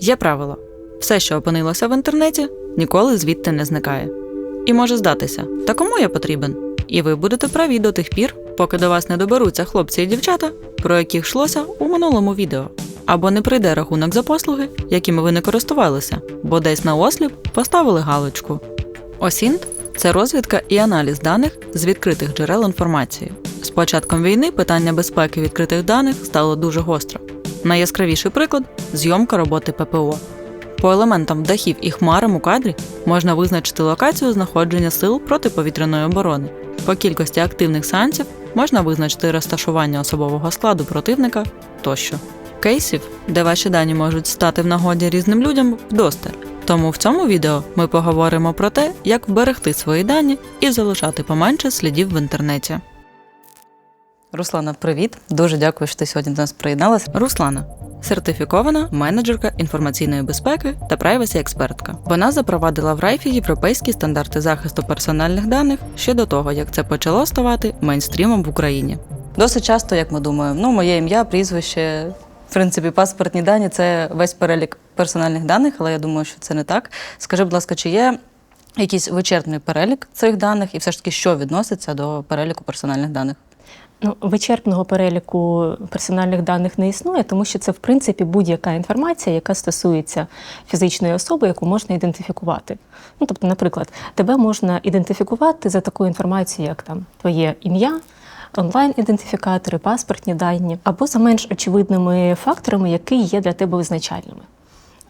Є правило: все, що опинилося в інтернеті, ніколи звідти не зникає. І може здатися, та кому я потрібен? І ви будете праві до тих пір, поки до вас не доберуться хлопці і дівчата, про яких йшлося у минулому відео. Або не прийде рахунок за послуги, якими ви не користувалися, бо десь на осліп поставили галочку. Осінт це розвідка і аналіз даних з відкритих джерел інформації. З початком війни питання безпеки відкритих даних стало дуже гостро. Найяскравіший приклад зйомка роботи ППО. По елементам дахів і хмарам у кадрі можна визначити локацію знаходження сил протиповітряної оборони. По кількості активних сеансів можна визначити розташування особового складу противника тощо. Кейсів, де ваші дані можуть стати в нагоді різним людям, вдосталь. Тому в цьому відео ми поговоримо про те, як вберегти свої дані і залишати поменше слідів в інтернеті. Руслана, привіт! Дуже дякую, що ти сьогодні до нас приєдналася. Руслана сертифікована менеджерка інформаційної безпеки та прайвасі експертка. Вона запровадила в Райфі європейські стандарти захисту персональних даних ще до того, як це почало ставати мейнстрімом в Україні. Досить часто, як ми думаємо, ну моє ім'я, прізвище, в принципі, паспортні дані це весь перелік персональних даних, але я думаю, що це не так. Скажи, будь ласка, чи є якийсь вичерпний перелік цих даних, і все ж таки, що відноситься до переліку персональних даних? Ну, вичерпного переліку персональних даних не існує, тому що це, в принципі, будь-яка інформація, яка стосується фізичної особи, яку можна ідентифікувати. Ну, тобто, наприклад, тебе можна ідентифікувати за такою інформацією, як там твоє ім'я, онлайн-ідентифікатори, паспортні дані, або за менш очевидними факторами, які є для тебе визначальними.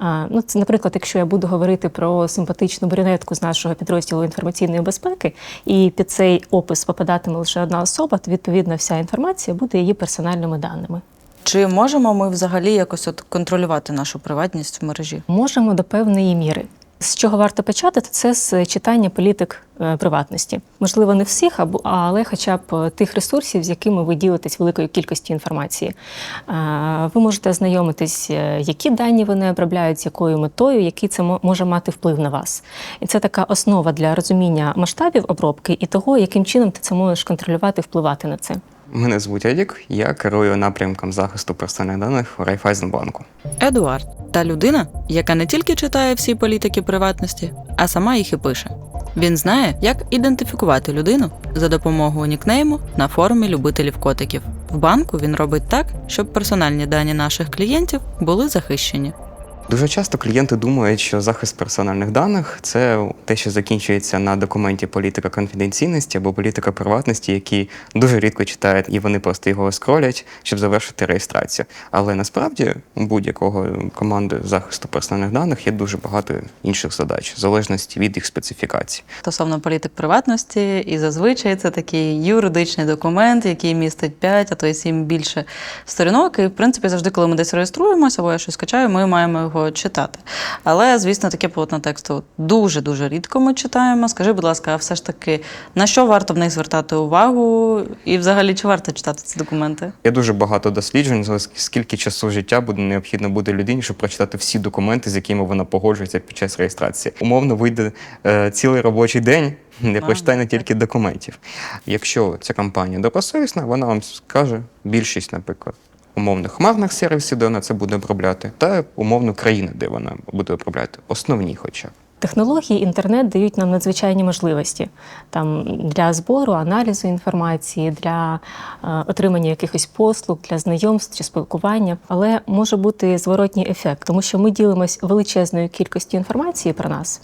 Ну, це, наприклад, якщо я буду говорити про симпатичну брюнетку з нашого підрозділу інформаційної безпеки, і під цей опис попадатиме лише одна особа, то відповідно вся інформація буде її персональними даними. Чи можемо ми взагалі якось от контролювати нашу приватність в мережі? Можемо до певної міри. З чого варто почати, це з читання політик е, приватності. Можливо, не всіх, або але хоча б тих ресурсів, з якими ви ділитесь великою кількістю інформації. Е, Ви можете ознайомитись, е, які дані вони обробляють, з якою метою, який це може мати вплив на вас. І це така основа для розуміння масштабів обробки і того, яким чином ти це можеш контролювати, впливати на це. Мене звуть Едік, я керую напрямком захисту персональних даних у Райфайзенбанку. Едуард та людина, яка не тільки читає всі політики приватності, а сама їх і пише. Він знає, як ідентифікувати людину за допомогою нікнейму на форумі любителів котиків. В банку він робить так, щоб персональні дані наших клієнтів були захищені. Дуже часто клієнти думають, що захист персональних даних це те, що закінчується на документі політика конфіденційності або політика приватності, які дуже рідко читають, і вони просто його скролять, щоб завершити реєстрацію. Але насправді у будь-якого команди захисту персональних даних є дуже багато інших задач, в залежності від їх специфікацій. Стосовно політик приватності, і зазвичай це такий юридичний документ, який містить 5, а то й 7 більше сторінок. І в принципі завжди, коли ми десь реєструємося або я щось качаю, ми маємо його читати. Але, звісно, таке полотно тексту дуже дуже рідко ми читаємо. Скажи, будь ласка, а все ж таки на що варто в них звертати увагу, і взагалі чи варто читати ці документи? Є дуже багато досліджень, скільки часу життя буде необхідно буде людині, щоб прочитати всі документи, з якими вона погоджується під час реєстрації. Умовно вийде е, цілий робочий день. Не прочитання тільки документів. Якщо ця компанія добросовісна, вона вам скаже більшість, наприклад, умовних хмарних сервісів, де вона це буде обробляти, та умовно країни, де вона буде обробляти. Основні, хоча. Технології інтернет дають нам надзвичайні можливості там для збору, аналізу інформації, для е, отримання якихось послуг, для знайомств чи спілкування. Але може бути зворотній ефект, тому що ми ділимось величезною кількістю інформації про нас.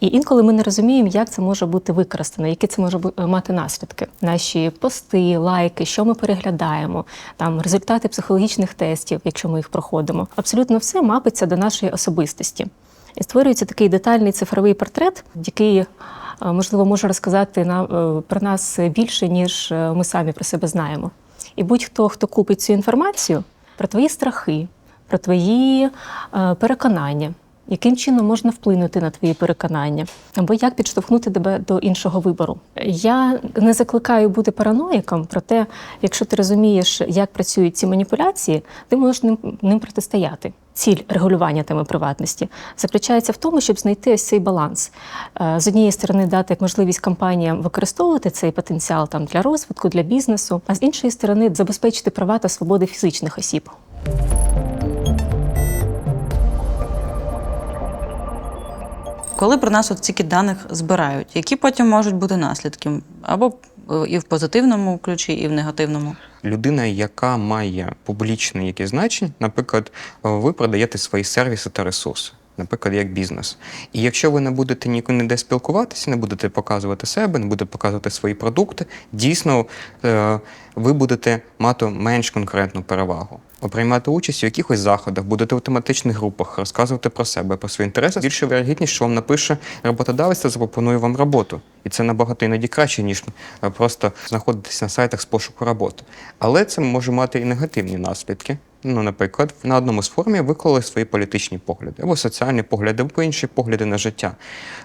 І інколи ми не розуміємо, як це може бути використано, які це може бу- мати наслідки. Наші пости, лайки, що ми переглядаємо, там результати психологічних тестів, якщо ми їх проходимо. Абсолютно все мапиться до нашої особистості. І створюється такий детальний цифровий портрет, який, е, можливо, може розказати нам е, про нас більше, ніж е, ми самі про себе знаємо. І будь-хто, хто купить цю інформацію про твої страхи, про твої е, переконання, яким чином можна вплинути на твої переконання, або як підштовхнути тебе до іншого вибору. Я не закликаю бути параноїком, проте, якщо ти розумієш, як працюють ці маніпуляції, ти можеш ним, ним протистояти. Ціль регулювання теми приватності заключається в тому, щоб знайти ось цей баланс. Е, З однієї сторони, дати можливість компаніям використовувати цей потенціал там для розвитку, для бізнесу, а з іншої сторони, забезпечити права та свободи фізичних осіб. Коли про нас стільки даних збирають, які потім можуть бути наслідки? Або е, і в позитивному ключі, і в негативному. людина, яка має публічне якесь значення, наприклад, е, ви продаєте свої сервіси та ресурси. Наприклад, як бізнес. І якщо ви не будете нікуди ніде спілкуватися, не будете показувати себе, не будете показувати свої продукти, дійсно е, ви будете мати менш конкурентну перевагу. Приймати участь у якихось заходах, будете в тематичних групах, розказувати про себе, про свої інтереси. Більше вірогідність, що вам напише роботодавець та запропонує вам роботу. І це набагато іноді краще, ніж е, просто знаходитись на сайтах з пошуку роботи. Але це може мати і негативні наслідки. Ну, наприклад, на одному з форумів виклали свої політичні погляди, або соціальні погляди, або інші погляди на життя.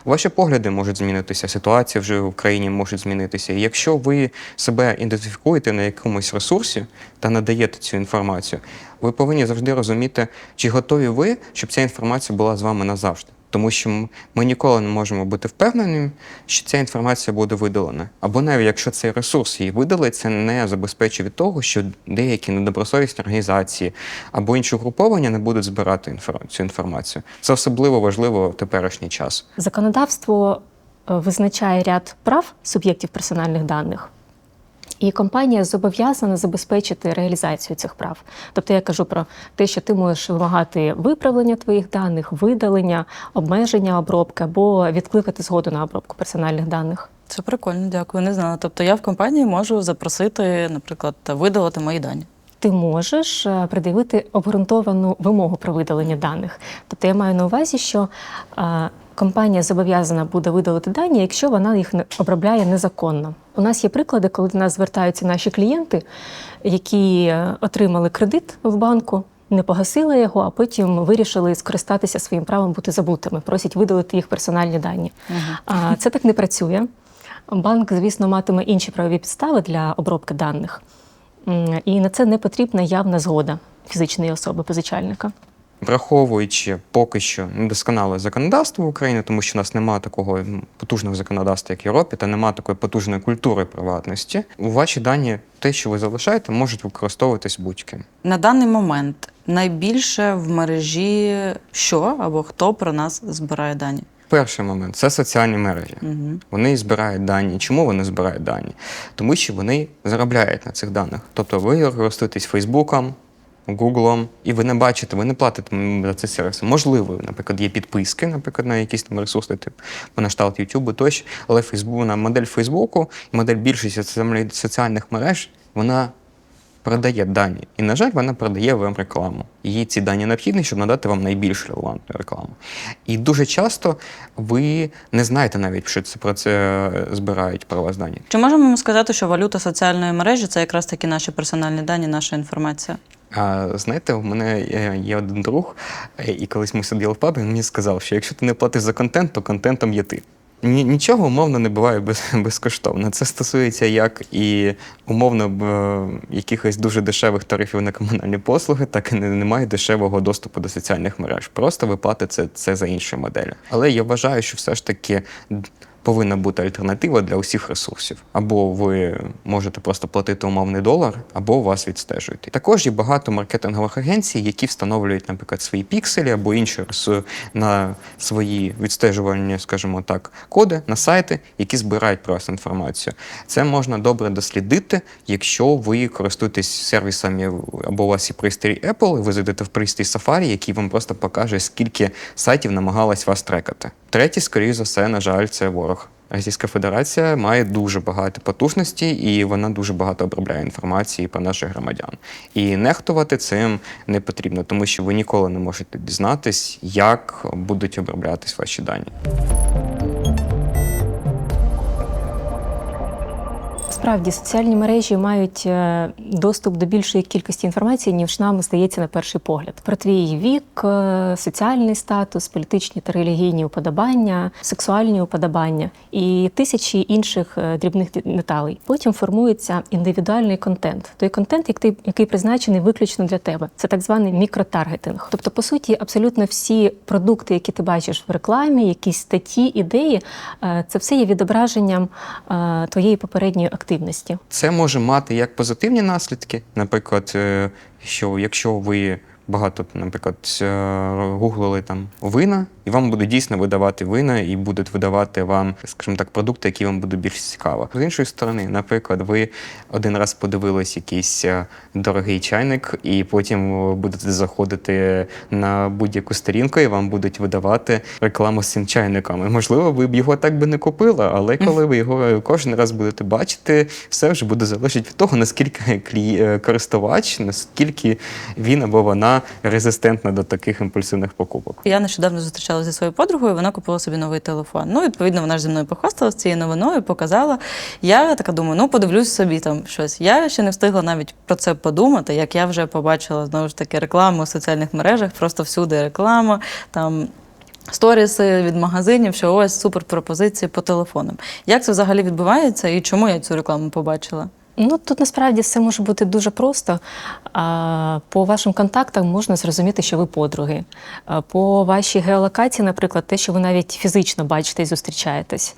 Ваші погляди можуть змінитися, ситуація вже в країні може змінитися. І якщо ви себе ідентифікуєте на якомусь ресурсі та надаєте цю інформацію, ви повинні завжди розуміти, чи готові ви, щоб ця інформація була з вами назавжди. Тому що ми ніколи не можемо бути впевненими, що ця інформація буде видалена. Або навіть якщо цей ресурс її видалить, це не забезпечує від того, що деякі недобросовісні організації або інші угруповання не будуть збирати цю інформацію. Це особливо важливо в теперішній час. Законодавство е, визначає ряд прав суб'єктів персональних даних. І компанія зобов'язана забезпечити реалізацію цих прав. Тобто я кажу про те, що ти можеш вимагати виправлення твоїх даних, видалення, обмеження обробки або відкликати згоду на обробку персональних даних. Це прикольно, дякую. Не знала. Тобто я в компанії можу запросити, наприклад, видалити мої дані. Ти можеш е, пред'явити обґрунтовану вимогу про видалення даних. Тобто я маю на увазі, що е, компанія зобов'язана буде видалити дані, якщо вона їх не обробляє незаконно. У нас є приклади, коли до нас звертаються наші клієнти, які е, отримали кредит в банку. Не погасили його, а потім вирішили скористатися своїм правом бути забутими, просять видалити їх персональні дані. А це так не працює. Банк, звісно, матиме інші правові підстави для обробки даних. І на це не потрібна явна згода фізичної особи позичальника. Враховуючи поки що недосконале законодавство України, тому що у нас немає такого потужного законодавства, як в Європі, та немає такої потужної культури приватності. У ваші дані, те, що ви залишаєте, можуть використовуватись будь-ким. На даний момент найбільше в мережі що або хто про нас збирає дані. Перший момент це соціальні мережі. Угу. Вони збирають дані. Чому вони збирають дані? Тому що вони заробляють на цих даних. Тобто ви користуєтесь Фейсбуком, Гуглом, і ви не бачите, ви не платите за ці сервіси. Можливо, наприклад, є підписки, наприклад, на якісь там ресурси, типу на кшталт Ютубу тощо, але Фейсбук, на модель Фейсбуку модель більшості соціальних- мереж, вона продає дані. І, на жаль, вона продає вам рекламу. Їй ці дані необхідні, щоб надати вам найбільш релевантну рекламу. І дуже часто ви не знаєте навіть, що це про це е, збирають про вас дані. Чи можемо ми сказати, що валюта соціальної мережі це якраз таки наші персональні дані, наша інформація? Знаєте, у мене е, є один друг, е, і колись ми сиділи в пабі, він мені сказав, що якщо ти не платиш за контент, то контентом є ти. Нічого умовно не буває без, безкоштовно. Це стосується як і умовно е, якихось дуже дешевих тарифів на комунальні послуги, так і не- немає дешевого доступу до соціальних мереж. Просто ви платите це за інші моделі. Але я вважаю, що все ж таки повинна бути альтернатива для усіх ресурсів. Або ви можете просто платити умовний долар, або вас відстежують. Також є багато маркетингових агенцій, які встановлюють, наприклад, свої пікселі або інші на свої відстежувальні, скажімо так, коди на сайти, які збирають про вас інформацію. Це можна добре дослідити, якщо ви користуєтесь сервісами або у вас є пристрій Apple, і ви зайдете в пристрій Safari, який вам просто покаже, скільки сайтів намагалась вас трекати. Третій, скоріш за все, на жаль, це ворог. Російська Федерація має дуже багато потужності, і вона дуже багато обробляє інформації про наших громадян. І нехтувати цим не потрібно, тому що ви ніколи не можете дізнатись, як будуть оброблятись ваші дані. Справді, соціальні мережі мають е, доступ до більшої кількості інформації, ніж нам здається на перший погляд. Про твій вік, е, соціальний статус, політичні та релігійні уподобання, сексуальні уподобання і тисячі інших е, дрібних деталей. Потім формується індивідуальний контент. Той контент, який, призначений виключно для тебе. Це так званий мікротаргетинг. Тобто, по суті, абсолютно всі продукти, які ти бачиш в рекламі, якісь статті, ідеї, це все є відображенням твоєї попередньої активності. Це може мати як позитивні наслідки, наприклад, е, що якщо ви багато, наприклад, е, гуглили там вина, і вам будуть дійсно видавати вина і будуть видавати вам, скажімо так, продукти, які вам будуть більш цікаві. З іншої сторони, наприклад, ви один раз подивились якийсь е, дорогий чайник, і потім будете заходити на будь-яку сторінку, і вам будуть видавати рекламу з цим чайником. І, можливо, ви б його так би не купили, але коли ви його кожен раз будете бачити, все вже буде залежати від того, наскільки клі... е, користувач, наскільки він або вона резистентна до таких імпульсивних покупок. Я нещодавно зустрічалася зі своєю подругою, вона купила собі новий телефон. Ну, відповідно, вона ж зі мною похвасталася цією новиною, показала. Я така думаю, ну подивлюсь собі там щось. Я ще не встигла навіть про це подумати, як я вже побачила знову ж таки рекламу в соціальних мережах, просто всюди реклама, там. Сторіси від магазинів, що ось супер пропозиції по телефонам. Як це взагалі відбувається і чому я цю рекламу побачила? Ну тут насправді все може бути дуже просто. По вашим контактам можна зрозуміти, що ви подруги. По вашій геолокації, наприклад, те, що ви навіть фізично бачите і зустрічаєтесь.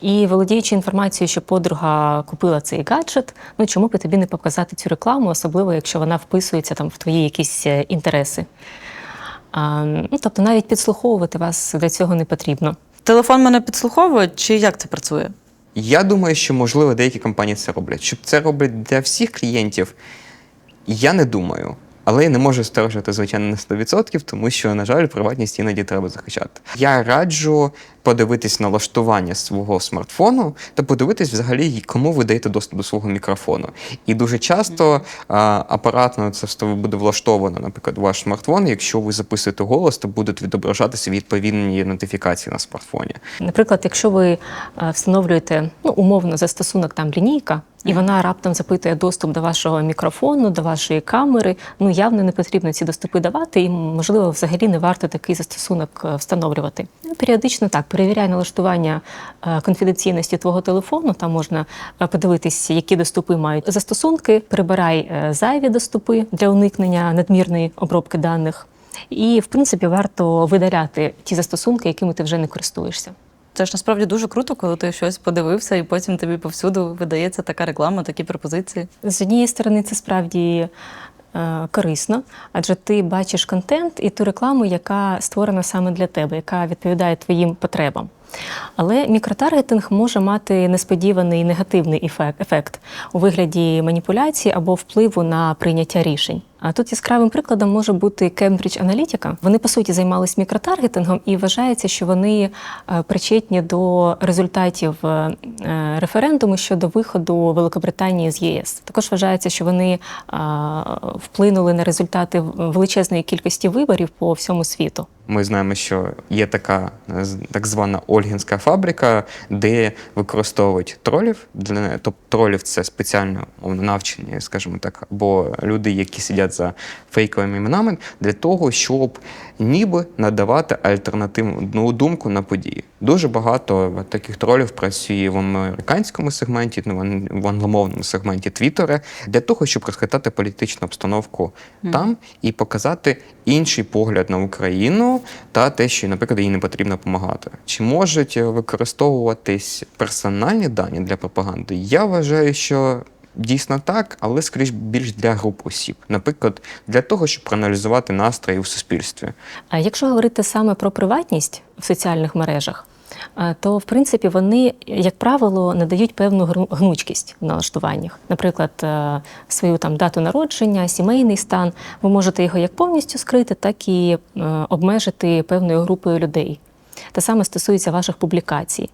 І володіючи інформацією, що подруга купила цей гаджет, ну чому б тобі не показати цю рекламу, особливо якщо вона вписується там в твої якісь е, інтереси. Ну, тобто навіть підслуховувати вас для цього не потрібно. Телефон мене підслуховує, чи як це працює? Я думаю, що можливо деякі компанії це роблять. Щоб це роблять для всіх клієнтів, я не думаю. Але я не можу стверджувати, звичайно, на 100%, тому що, на жаль, приватність іноді треба захищати. Я раджу подивитись налаштування свого смартфону та подивитись взагалі, кому ви даєте доступ до свого мікрофону. І дуже часто а, апаратно це буде влаштовано, наприклад, ваш смартфон. Якщо ви записуєте голос, то будуть відображатися відповідні нотифікації на смартфоні. Наприклад, якщо ви встановлюєте ну, умовно застосунок там лінійка, і вона раптом запитує доступ до вашого мікрофону, до вашої камери, ну явно не потрібно ці доступи давати, і можливо, взагалі не варто такий застосунок е, встановлювати. Ну, Періодично так перевіряй налаштування е, конфіденційності твого телефону. Там можна е, подивитись, які доступи мають застосунки, прибирай е, зайві доступи для уникнення надмірної обробки даних. І, в принципі, варто видаляти ті застосунки, якими ти вже не користуєшся. Це ж насправді дуже круто, коли ти щось подивився, і потім тобі повсюду видається така реклама, такі пропозиції. З однієї сторони, це справді корисно, адже ти бачиш контент і ту рекламу, яка створена саме для тебе, яка відповідає твоїм потребам. Але мікротаргетинг може мати несподіваний негативний ефект, у вигляді маніпуляції або впливу на прийняття рішень. А тут яскравим прикладом може бути Cambridge Analytica. Вони по суті займалися мікротаргетингом і вважається, що вони е, причетні до результатів е, референдуму щодо виходу Великобританії з ЄС. Також вважається, що вони е, вплинули на результати величезної кількості виборів по всьому світу. Ми знаємо, що є така е, так звана Ольгінська фабрика, де використовують тролів. Для тобто тролів це спеціально навчені, скажімо так, або люди, які сидять за фейковими іменами, для того, щоб ніби надавати альтернативну думку на події. Дуже багато таких тролів працює в американському сегменті, ну, в англомовному сегменті Твіттера, для того, щоб розхитати політичну обстановку там і показати інший погляд на Україну та те, що, наприклад, їй не потрібно допомагати. Чи можуть е, використовуватись персональні дані для пропаганди? Я вважаю, що. Дійсно так, але скоріш більш для груп осіб, наприклад, для того, щоб проаналізувати настрої в суспільстві. А якщо говорити саме про приватність в соціальних мережах, то в принципі вони, як правило, надають певну гнучкість в налаштуваннях. Наприклад, е, свою там дату народження, сімейний стан. Ви можете його як повністю скрити, так і е, обмежити певною групою людей. Те саме стосується ваших публікацій.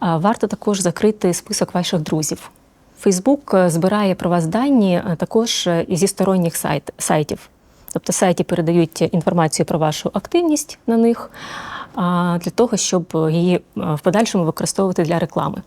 Варто також закрити список ваших друзів. Фейсбук е, збирає про вас дані також зі сторонніх сайт, сайтів. Тобто сайті передають інформацію про вашу активність на них для того, щоб її е, в подальшому використовувати для реклами.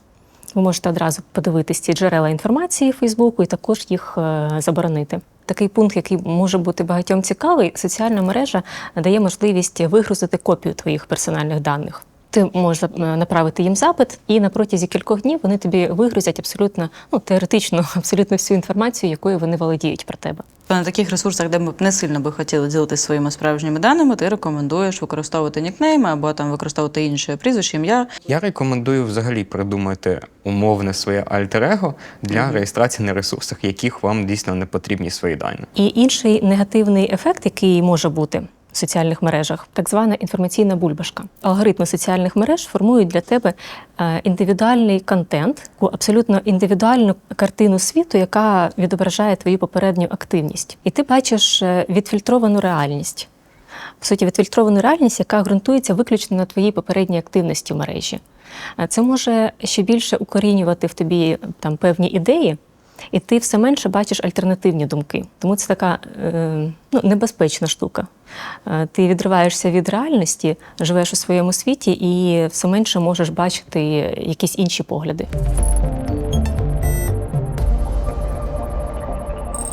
Ви можете одразу подивитись ці джерела інформації Фейсбуку і також їх е, заборонити. Такий пункт, який може бути багатьом цікавий, соціальна мережа дає можливість вигрузити копію твоїх персональних даних. Ти можеш направити їм запит, і на протязі кількох днів вони тобі вигрузять абсолютно ну теоретично абсолютно всю інформацію, якою вони володіють про тебе. На таких ресурсах, де ми б не сильно би хотіли ділитися своїми справжніми даними, ти рекомендуєш використовувати нікнейми або там використовувати інше прізвище, ім'я. Я рекомендую взагалі придумати умовне своє альтер-его для реєстрації на ресурсах, яких вам дійсно не потрібні свої дані. І інший негативний ефект, який може бути, соціальних мережах, так звана інформаційна бульбашка. Алгоритми соціальних мереж формують для тебе е, індивідуальний контент, абсолютно індивідуальну картину світу, яка відображає твою попередню активність. І ти бачиш е, відфільтровану реальність. По суті, відфільтровану реальність, яка ґрунтується виключно на твоїй попередній активності в мережі. Е, Це може ще більше укорінювати в тобі там певні ідеї, і ти все менше бачиш альтернативні думки. Тому це така е, ну, небезпечна штука. Е, Ти відриваєшся від реальності, живеш у своєму світі і все менше можеш бачити якісь інші погляди.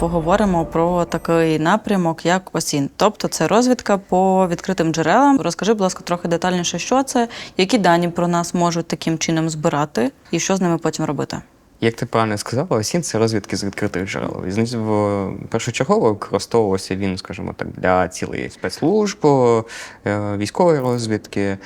Поговоримо про такий напрямок, як ОСІН. Тобто це розвідка по відкритим джерелам. Розкажи, будь ласка, трохи детальніше, що це, які дані про нас можуть таким чином збирати, і що з ними потім робити. Як ти правильно сказала, осін це розвідки з відкритих джерел. В- першочергово використовувався він, скажімо так, для цілей спецслужб, е, військової розвідки.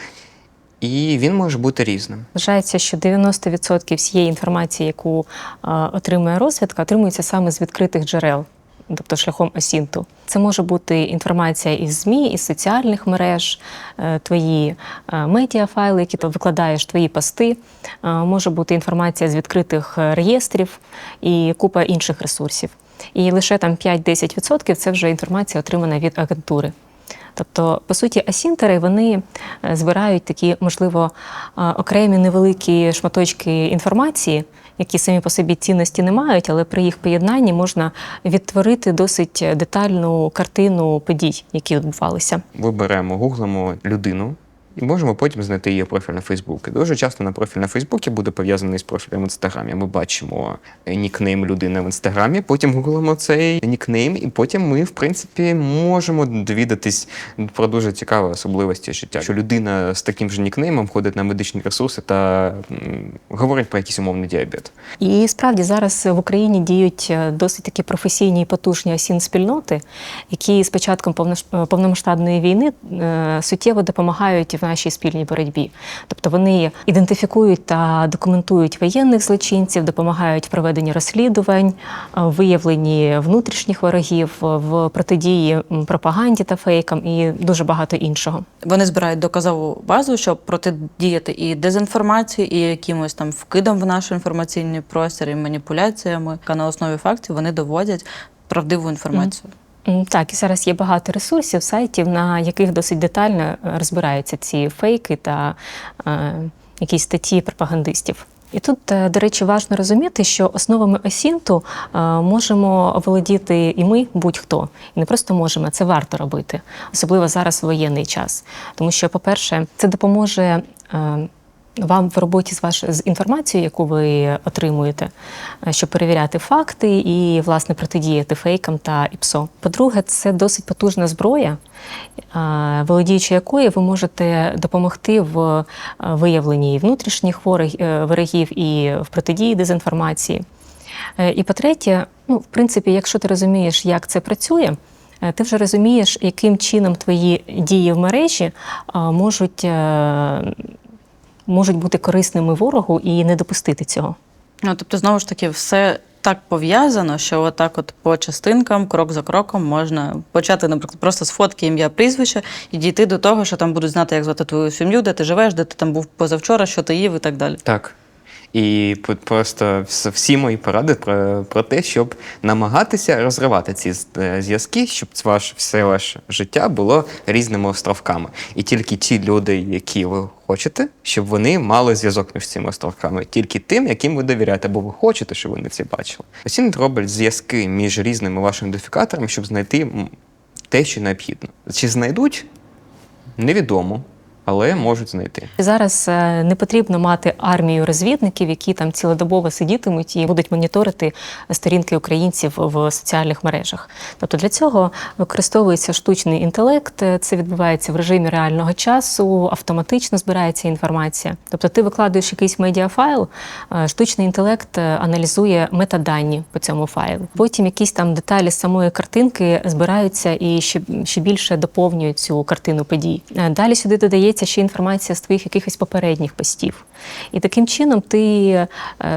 І він може бути різним. Вважається, що 90% всієї інформації, яку е, отримує розвідка, отримується саме з відкритих джерел, тобто шляхом осінту. Це може бути інформація із ЗМІ, із соціальних мереж, е, твої е, медіафайли, які ти викладаєш, твої пости. Е, Може бути інформація з відкритих реєстрів і купа інших ресурсів. І лише там 5-10% це вже інформація, отримана від агентури. Тобто, по суті, асінтери вони е, збирають такі, можливо, е, окремі невеликі шматочки інформації, які самі по собі цінності не мають, але при їх поєднанні можна відтворити досить детальну картину подій, які відбувалися. Виберемо, гуглимо людину і можемо потім знайти її профіль на Фейсбуці. Дуже часто на профіль на Фейсбуці буде пов'язаний з профілем в інстаграмі. Ми бачимо нікнейм людини в інстаграмі, потім гуглимо цей нікнейм, і потім ми, в принципі, можемо довідатись про дуже цікаві особливості життя. Що людина з таким же нікнеймом ходить на медичні ресурси та говорить про якийсь умовний діабет. І справді зараз в Україні діють е, досить такі професійні і потужні осін спільноти, які з початком повнош- повномасштабної війни е, суттєво допомагають в нашій спільній боротьбі. Тобто вони ідентифікують та документують воєнних злочинців, допомагають в проведенні розслідувань, е, виявленні внутрішніх ворогів, в протидії пропаганді та фейкам і дуже багато іншого. Вони збирають доказову базу, щоб протидіяти і дезінформації, і якимось там вкидом в наш інформаційний простір, і маніпуляціями. А на основі фактів вони доводять правдиву інформацію. М, Так, і зараз є багато ресурсів, сайтів, на яких досить детально е, розбираються ці фейки та е, якісь статті пропагандистів. І тут, е, до речі, важливо розуміти, що основами осінту е, можемо володіти і ми, будь-хто. І не просто можемо, це варто робити, особливо зараз в воєнний час. Тому що, по-перше, це допоможе. Вам в роботі з ваш з інформацією, яку ви отримуєте, е, щоб перевіряти факти і власне протидіяти фейкам та ІПСО. По-друге, це досить потужна зброя, е, володіючи якою ви можете допомогти в е, виявленні внутрішніх ворогів і в протидії дезінформації. І по-третє, ну, в принципі, якщо ти розумієш, як це працює, ти вже розумієш, яким чином твої дії в мережі можуть, можуть бути корисними ворогу і не допустити цього. Ну тобто, знову ж таки, все так пов'язано, що отак, от по частинкам, крок за кроком, можна почати, наприклад, просто з фотки ім'я прізвище і дійти до того, що там будуть знати, як звати твою сім'ю, де ти живеш, де ти там був позавчора, що ти їв і так далі. Так. І просто всі мої поради про, про те, щоб намагатися розривати ці е, зв'язки, щоб ваш, все ваше життя було різними островками. І тільки ті люди, які ви хочете, щоб вони мали зв'язок між цими островками, тільки тим, яким ви довіряєте, або ви хочете, щоб вони це бачили. Осінь робить зв'язки між різними вашими ідентифікаторами, щоб знайти те, що необхідно. Чи знайдуть? Невідомо, але можуть знайти. Зараз е, не потрібно мати армію розвідників, які там цілодобово сидітимуть і будуть моніторити сторінки українців в соціальних мережах. Тобто для цього використовується штучний інтелект. е, Це відбувається в режимі реального часу, автоматично збирається інформація. Тобто, ти викладаєш якийсь медіафайл, е, штучний інтелект аналізує метадані по цьому файлу. Потім якісь там деталі самої картинки збираються і ще, ще більше доповнюють цю картину подій. Далі сюди додається ще інформація з твоїх якихось попередніх постів. І таким чином ти е,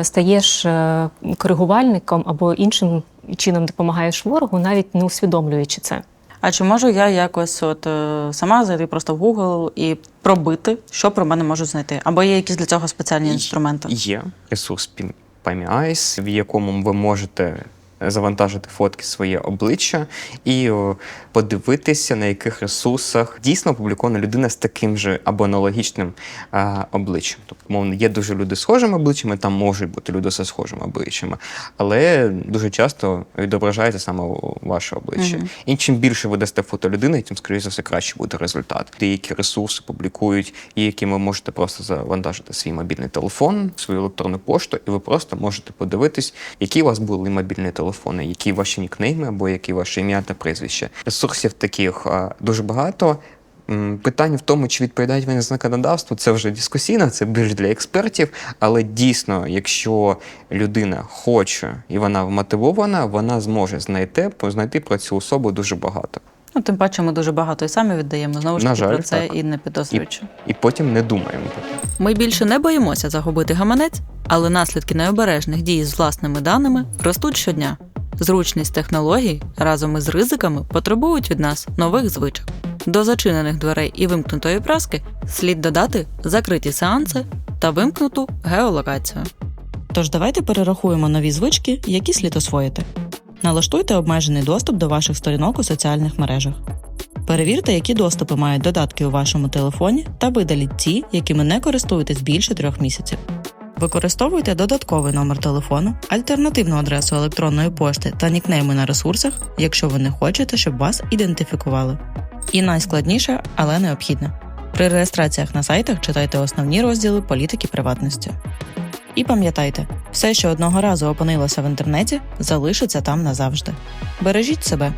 стаєш е, коригувальником або іншим чином допомагаєш ворогу, навіть не усвідомлюючи це. А чи можу я якось от е, сама зайти просто в Google і пробити, що про мене можуть знайти? Або є якісь для цього спеціальні інструменти? Є ресурс Eyes, в якому ви можете завантажити фотки своє обличчя і подивитися, на яких ресурсах дійсно опублікована людина з таким же або аналогічним а, обличчям. Тобто, мовно, є дуже люди з схожими обличчями, там можуть бути люди зі схожими обличчями, але дуже часто відображається саме ваше обличчя. Мгм. І чим більше ви дасте фото людини, тим скоріше за все краще буде результат. Деякі ресурси публікують, і які ви можете просто завантажити свій мобільний телефон, свою електронну пошту, і ви просто можете подивитись, які у вас були мобільні телефони, які ваші нікнейми або які ваше ім'я та прізвище. Ресурсів таких дуже багато. Питання в тому, чи відповідають вони законодавству, це вже дискусійно, це більш для експертів. Але дійсно, якщо людина хоче і вона вмотивована, вона зможе знайти, знайти про цю особу дуже багато. Ну, тим паче, ми дуже багато і самі віддаємо. Знову ж таки, про це так. і не підозрюючи. І потім не думаємо. Ми більше не боїмося загубити гаманець, але наслідки необережних дій з власними даними ростуть щодня. Зручність технологій разом із ризиками потребують від нас нових звичок. До зачинених дверей і вимкнутої праски слід додати закриті сеанси та вимкнуту геолокацію. Тож давайте перерахуємо нові звички, які слід освоїти. Налаштуйте обмежений доступ до ваших сторінок у соціальних мережах. Перевірте, які доступи мають додатки у вашому телефоні, та видаліть ті, якими не користуєтесь більше трьох місяців. Використовуйте додатковий номер телефону, альтернативну адресу електронної пошти та нікнейми на ресурсах, якщо ви не хочете, щоб вас ідентифікували. І найскладніше, але необхідне. При реєстраціях на сайтах читайте основні розділи політики приватності. І пам'ятайте, все, що одного разу опинилося в інтернеті, залишиться там назавжди. Бережіть себе.